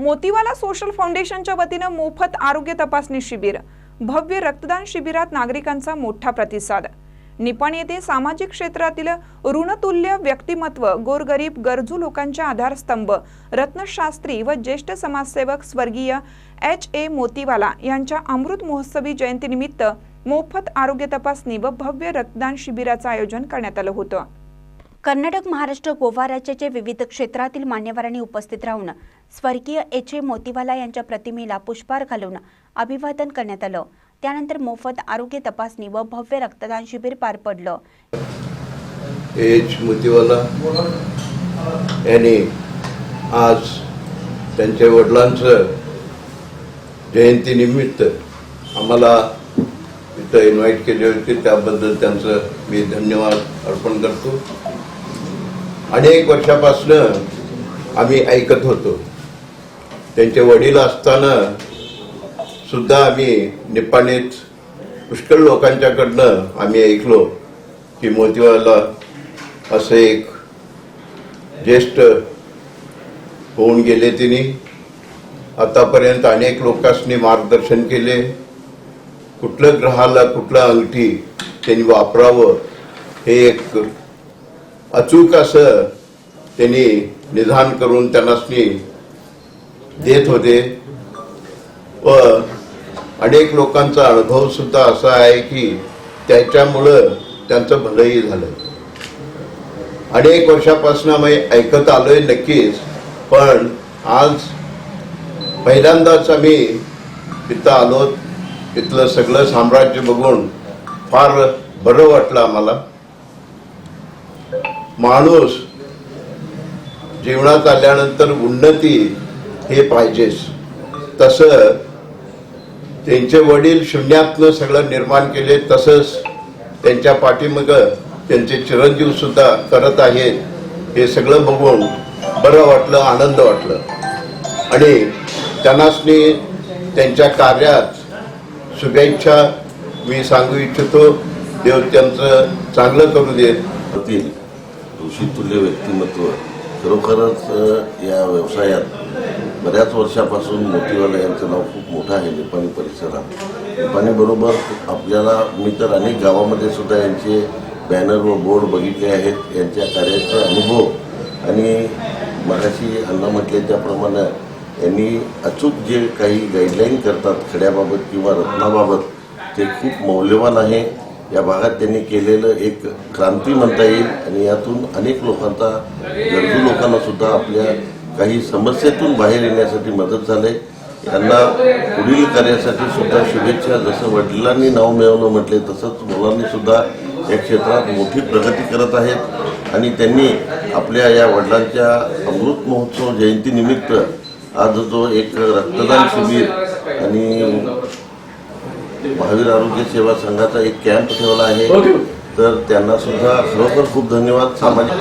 Motiwala social फाउंडेशनच्या वतीनं मोफत आरोग्य तपासणी शिबिर. भव्य रक्तदान शिबिरात नागरिकांचा मोठा प्रतिसाद. निपाण येथे सामाजिक क्षेत्रातील ऋणतुल्य व्यक्तिमत्व गोरगरीब गरजू लोकांच्या आधारस्तंभ रत्नशास्त्री व ज्येष्ठ समाजसेवक स्वर्गीय एच ए मोतीवाला यांच्या अमृत महोत्सवी जयंतीनिमित्त मोफत आरोग्य तपासणी व भव्य रक्तदान शिबिराचं आयोजन करण्यात आलं होतं. कर्नाटक महाराष्ट्र गोवा राज्याचे विविध क्षेत्रातील मान्यवरांनी उपस्थित राहून स्वर्गीय एच ए मोतीवाला यांच्या प्रतिमेला पुष्पहार घालून अभिवादन करण्यात आलं. त्यानंतर मोफत आरोग्य तपासणी व भव्य रक्तदान शिबिर पार पडलं. एच मोतीवाला यांनी आज त्यांच्या वडिलांचं जयंतीनिमित्त आम्हाला इथं इन्व्हाइट केले होते. त्याबद्दल त्यांचं मी धन्यवाद अर्पण करतो. अनेक वर्षापासनं आम्ही ऐकत होतो. त्यांचे वडील असताना सुद्धा आम्ही निपाणीत पुष्कळ लोकांच्याकडनं आम्ही ऐकलो की मोतीवाला असं एक ज्येष्ठ होऊन गेले तिने. आतापर्यंत अनेक लोकांनी मार्गदर्शन केले. कुठलं ग्रहाला कुठलं अंगठी त्यांनी वापरावं हे एक अचूक असं त्यांनी निधान करून त्यांनासनी देत होते. व अनेक लोकांचा अनुभव सुद्धा असा आहे की त्याच्यामुळं त्यांचं भलंही झालं. अनेक वर्षापासून आम्ही ऐकत आलोय नक्कीच पण आज पहिल्यांदाच आम्ही तिथं आलो तिथलं सगळं साम्राज्य बघून फार बरं वाटलं आम्हाला. माणूस जीवनात आल्यानंतर उन्नती हे पाहिजेच. तसं त्यांचे वडील शून्यातनं सगळं निर्माण केले तसंच त्यांच्या पाठीमग त्यांचे चिरंजीव सुद्धा करत आहेत हे सगळं बघून बरं वाटलं आनंद वाटलं. आणि त्यांनासनी त्यांच्या कार्यात शुभेच्छा मी सांगू इच्छितो. देव त्यांचं चांगलं करू देत होतील. ऋषितुल्य व्यक्तिमत्व. खरोखरच या व्यवसायात बऱ्याच वर्षापासून मोतीवाला यांचं नाव खूप मोठं आहे निपाणी परिसरात. निपाणीबरोबर आपल्याला मी तर अनेक गावामध्ये सुद्धा यांचे बॅनर व बोर्ड बघितले आहेत यांच्या कार्याचा अनुभव. आणि मगाशी अण्णा म्हटले त्याप्रमाणे यांनी अचूक जे काही गाईडलाईन करतात खड्याबाबत किंवा रत्नाबाबत ते खूप मौल्यवान आहे. या भागात त्यांनी केलेलं एक क्रांती म्हणता येईल आणि यातून अनेक लोकांचा गरजू लोकांना सुद्धा आपल्या काही समस्येतून बाहेर येण्यासाठी मदत झाले. यांना पुढील कार्यासाठी सुद्धा शुभेच्छा. जसं वडिलांनी नाव मिळवलं म्हटले तसंच मुलांनी सुद्धा या क्षेत्रात मोठी प्रगती करत आहेत. आणि त्यांनी आपल्या या वडिलांच्या अमृत महोत्सव जयंतीनिमित्त आज जो एक रक्तदान शिबिर आणि महावीर आरोग्य सेवा संघाचा एक कॅम्प ठेवला आहे. तर त्यांना सुद्धा खरोखर खूप धन्यवाद. सामाजिक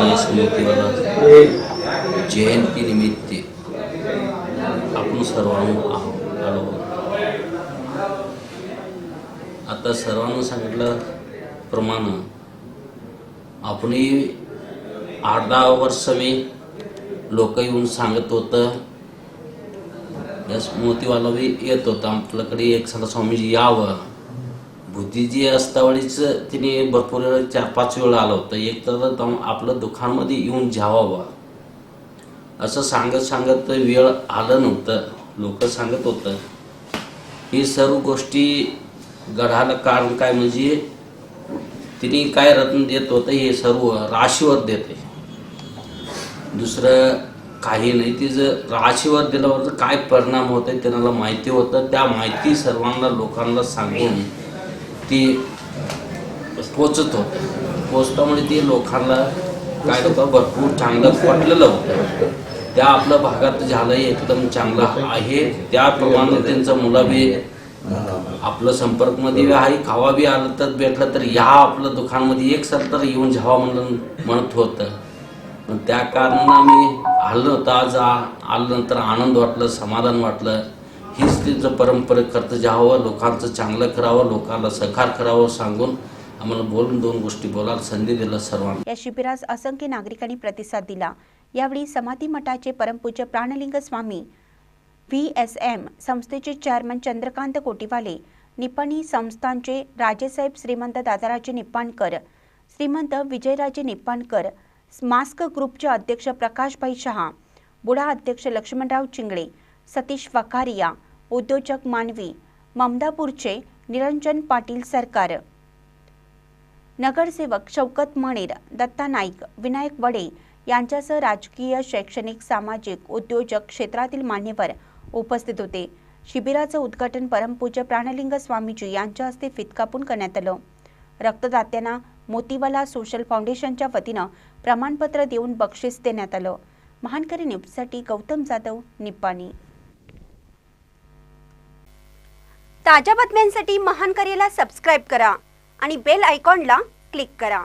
देश मोतीवाला जयंतीनिमित्त आपण सर्वांना आलो आता सर्वांना सांगितलं प्रमाणे. आपणही आठ दहा वर्ष मी लोक येऊन सांगत होतं. मोतीवाला बी येत होता. आपल्याकडे एक साला स्वामीजी यावं. बुद्धीजी असतावळीच तिने भरपूर वेळा चार पाच वेळा आलं होतं. एक तर आपलं दुकानमध्ये येऊन जेवावं. असं सांगत सांगत वेळ आलं नव्हतं. लोक सांगत होतं. ही सर्व गोष्टी घडायला कारण काय म्हणजे तिने काय रत्न देत होतं हे सर्व राशीवर देते. दुसरं काही नाही ती जर राशीवर दिल्यावर तर काय परिणाम होत आहे त्यांना माहिती होतं. त्या माहिती सर्वांना लोकांना सांगून ती पोचत होतं. पोचल्यामुळे ती लोकांना काय होतं भरपूर चांगलं पटलेलं होतं. त्या आपल्या भागात झालं एकदम चांगलं आहे. त्याप्रमाणे त्यांचं मुलं बी आपलं संपर्कमध्ये आहे. खावा बी आलं तर भेटलं तर या आपलं दुकानमध्ये एक सर तर येऊन जावा म्हणून म्हणत होतं. पण त्या कारणानं आम्ही आलं होतं आज आल्यानंतर आनंद वाटलं समाधान वाटलं. हीच तिचं परंपरा करतं जावं लोकांचं चांगलं करावं लोकांना सहकार करावं सांगून आम्हाला बोलून दोन गोष्टी बोलायला संधी दिलं सर्वांना. या शिबिरास असंख्य नागरिकांनी प्रतिसाद दिला. यावेळी समाधी मठाचे परमपूज्य Pranling Swami V S M संस्थेचे चेअरमन चंद्रकांत कोटीवाले निपाणी संस्थांचे राजेसाहेब श्रीमंत दादाराजे निप्पाणकर श्रीमंत विजयराजे निप्पाणकर मास्क ग्रुपचे अध्यक्ष प्रकाशभाई शहा बुढा अध्यक्ष लक्ष्मणराव चिंगळे सतीश वकारिया उद्योजक मानवी ममदापूरचे निरंजन पाटील सरकार. नगरसेवक शौकत मणेर दत्ता नाईक विनायक वडे यांच्यासह राजकीय शैक्षणिक सामाजिक उद्योजक क्षेत्रातील मान्यवर उपस्थित होते. शिबिराचं उद्घाटन परमपूज्य प्राणलिंग स्वामीजी यांच्या हस्ते फितकापून करण्यात आलं. रक्तदात्यांना मोतीवाला सोशल फाउंडेशनच्या वतीनं प्रमाणपत्र देऊन बक्षीस देण्यात आलं. महानकरी न्यूजसाठी गौतम जाधव निप्पाणी. ताज्या बातम्यांसाठी महानकरीला सबस्क्राईब करा आणि बेल आयकॉनला क्लिक करा.